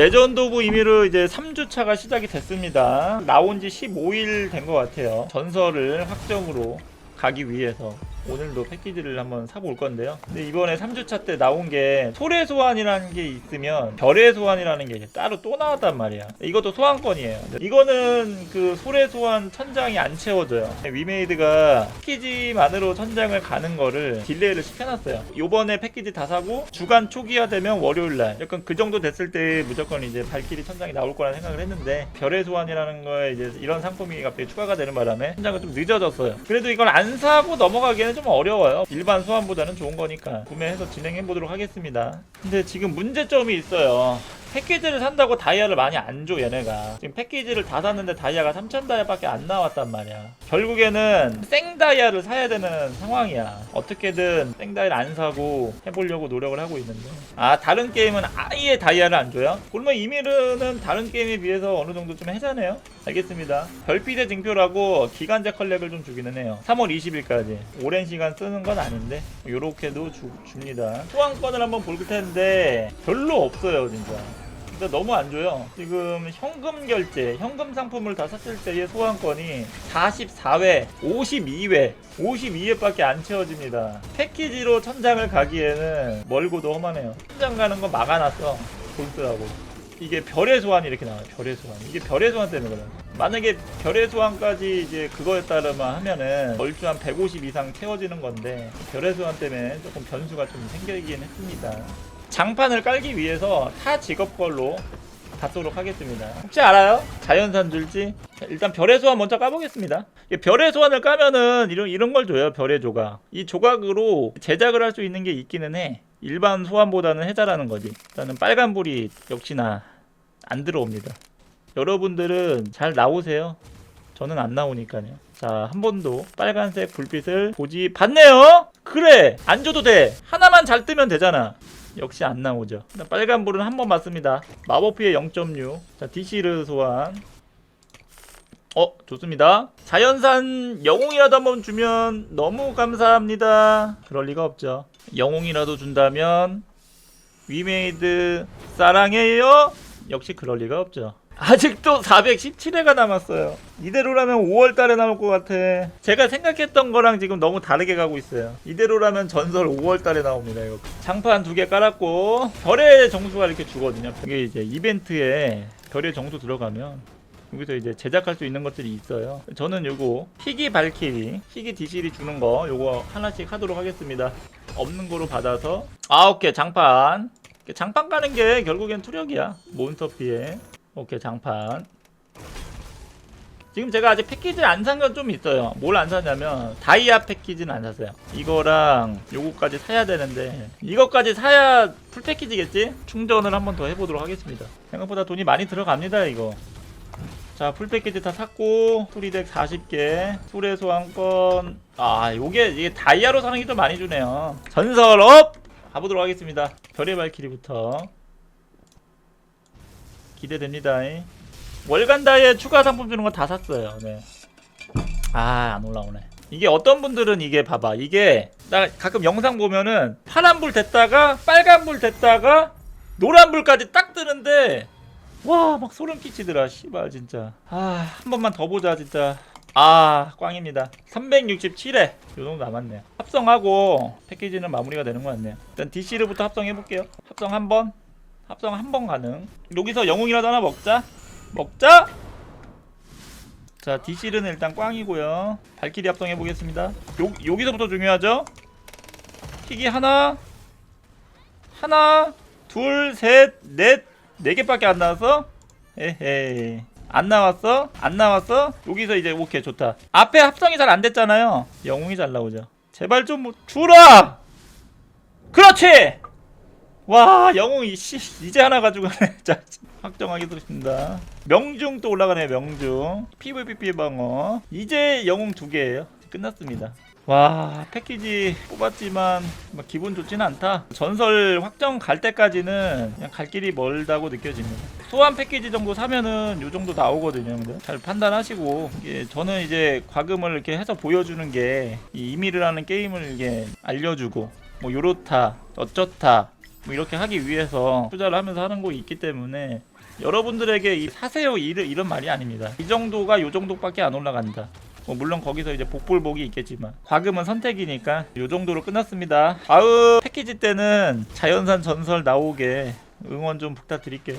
레전드 오브 이미르 이제 3주차가 시작이 됐습니다. 나온 지 15일 된 것 같아요. 전설을 확정으로 가기 위해서 오늘도 패키지를 한번 올 건데요. 근데 이번에 3주차 때 나온 게 소래 소환이라는 게 있으면 별의 소환이라는 게 따로 또 나왔단 말이야. 이것도 소환권이에요. 이거는 그 소래 소환 천장이 안 채워져요. 위메이드가 패키지만으로 천장을 가는 거를 딜레이를 시켜놨어요. 요번에 패키지 다 사고 주간 초기화 되면 월요일 날 약간 그 정도 됐을 때 무조건 이제 발키리 천장이 나올 거라 생각을 했는데 별의 소환이라는 거에 이제 이런 상품이 갑자기 추가가 되는 바람에 천장은 좀 늦어졌어요. 그래도 이걸 안 사고 넘어가기에는 좀 어려워요. 일반 소환보다는 좋은 거니까 구매해서 진행해 보도록 하겠습니다. 근데 지금 문제점이 있어요. 패키지를 산다고 다이아를 많이 안 줘 얘네가. 지금 패키지를 다 샀는데 다이아가 3000 다이아밖에 안 나왔단 말이야. 결국에는 생 다이아를 사야 되는 상황이야. 어떻게든 생 다이아를 안 사고 해보려고 노력을 하고 있는데. 아 다른 게임은 아예 다이아를 안 줘요? 그러면 이미르는 다른 게임에 비해서 어느 정도 좀 해자네요? 알겠습니다. 별빛의 징표라고 기간제 컬렉을 좀 주기는 해요. 3월 20일까지. 오랜 시간 쓰는 건 아닌데 요렇게도 주, 줍니다. 소환권을 한번 볼 텐데 별로 없어요 진짜 근데 너무 안 줘요. 지금 현금 결제, 현금 상품을 다 샀을 때의 소환권이 44회, 52회, 52회밖에 안 채워집니다. 패키지로 천장을 가기에는 멀고도 험하네요. 천장 가는 거 막아놨어. 볼트하고. 이게 별의 소환이 이렇게 나와요. 별의 소환. 이게 별의 소환 때문에 그래요. 만약에 별의 소환까지 이제 그거에 따르면 하면은 얼추 한 150 이상 채워지는 건데 별의 소환 때문에 조금 변수가 좀 생기긴 했습니다. 장판을 깔기 위해서 타 직업 걸로 받도록 하겠습니다. 혹시 알아요? 자연산 줄지? 자, 일단 별의 소환 먼저 까보겠습니다. 이 별의 소환을 까면은 이런 이런 걸 줘요. 별의 조각. 이 조각으로 제작을 할 수 있는 게 있기는 해. 일반 소환보다는 해자라는 거지. 일단은 빨간불이 역시나 안 들어옵니다. 여러분들은 잘 나오세요. 저는 안 나오니까요. 자, 한 번도 빨간색 불빛을 보지 봤네요. 그래, 안 줘도 돼. 하나만 잘 뜨면 되잖아. 역시 안 나오죠. 일단 빨간 불은 한 번 맞습니다. 마법 피해 0.6. 자, 디시르 소환. 어, 좋습니다. 자연산 영웅이라도 한번 주면 너무 감사합니다. 그럴 리가 없죠. 영웅이라도 준다면 위메이드 사랑해요. 역시 그럴 리가 없죠. 아직도 417회가 남았어요. 이대로라면 5월 달에 나올 것 같아. 제가 생각했던 거랑 지금 너무 다르게 가고 있어요. 이대로라면 전설 5월 달에 나옵니다. 이거. 장판 두 개 깔았고 별의 정수가 이렇게 주거든요. 이게 이제 이벤트에 별의 정수 들어가면 여기서 이제 제작할 수 있는 것들이 있어요. 저는 요거 희귀 발키리, 희귀 디실이 주는 거 요거 하나씩 하도록 하겠습니다. 없는 거로 받아서 아 오케이 장판. 장판 까는 게 결국엔 투력이야. 몬스터 피해. 오케이 장판. 지금 제가 아직 패키지를 안 산 건 좀 있어요. 뭘 안 샀냐면 다이아 패키지는 안 샀어요. 이거랑 요거까지 사야 되는데 이거까지 사야 풀 패키지겠지? 충전을 한번 더 해보도록 하겠습니다. 생각보다 돈이 많이 들어갑니다 이거. 자 풀패키지 다 샀고 프리덱 40개 술의 소환권 아 요게 이게 다이아로 사는 게 좀 많이 주네요. 전설업! 가보도록 하겠습니다. 별의 발키리부터 기대됩니다. 월간 다이에 추가 상품 주는 거 다 샀어요. 네. 아, 안 올라오네. 이게 어떤 분들은 이게 봐봐. 이게 나 가끔 영상 보면은 파란불 됐다가 빨간불 됐다가 노란불까지 딱 뜨는데 와, 막 소름 끼치더라. 씨발 진짜. 아, 한 번만 더 보자 진짜. 아, 꽝입니다. 367회. 요 정도 남았네요. 합성하고 패키지는 마무리가 되는 것 같네요. 일단 DC르부터 합성해 볼게요. 합성 한 번. 합성 한 번 가능. 여기서 영웅이라도 하나 먹자. 먹자. 자, 디실은 일단 꽝이고요. 발키리 합성해 보겠습니다. 요 여기서부터 중요하죠. 희귀 하나, 하나, 둘, 셋, 넷, 네 개밖에 안 나왔어. 에헤이. 안 나왔어? 안 나왔어? 여기서 이제 오케이 좋다. 앞에 합성이 잘 안 됐잖아요. 영웅이 잘 나오죠. 제발 좀 뭐- 주라. 그렇지. 와 영웅이 씨 이제 하나 가지고 가네. 자 확정하겠습니다. 명중 또 올라가네 명중. PVP 방어. 이제 영웅 두 개예요. 끝났습니다. 와 패키지 뽑았지만 막 기분 좋지는 않다. 전설 확정 갈 때까지는 그냥 갈 길이 멀다고 느껴집니다. 소환 패키지 정도 사면은 요 정도 나오거든요 근데 잘 판단하시고. 이게 저는 이제 과금을 이렇게 해서 보여주는 게 이 이미르라는 게임을 이게 알려주고 뭐 요렇다 어쩌다 뭐 이렇게 하기 위해서 투자를 하면서 하는 거 있기 때문에 여러분들에게 이 사세요 이런, 이런 말이 아닙니다. 이 정도가 요 정도밖에 안 올라간다. 뭐 물론 거기서 이제 복불복이 있겠지만 과금은 선택이니까 요 정도로 끝났습니다. 다음 패키지 때는 자연산 전설 나오게 응원 좀 부탁드릴게요.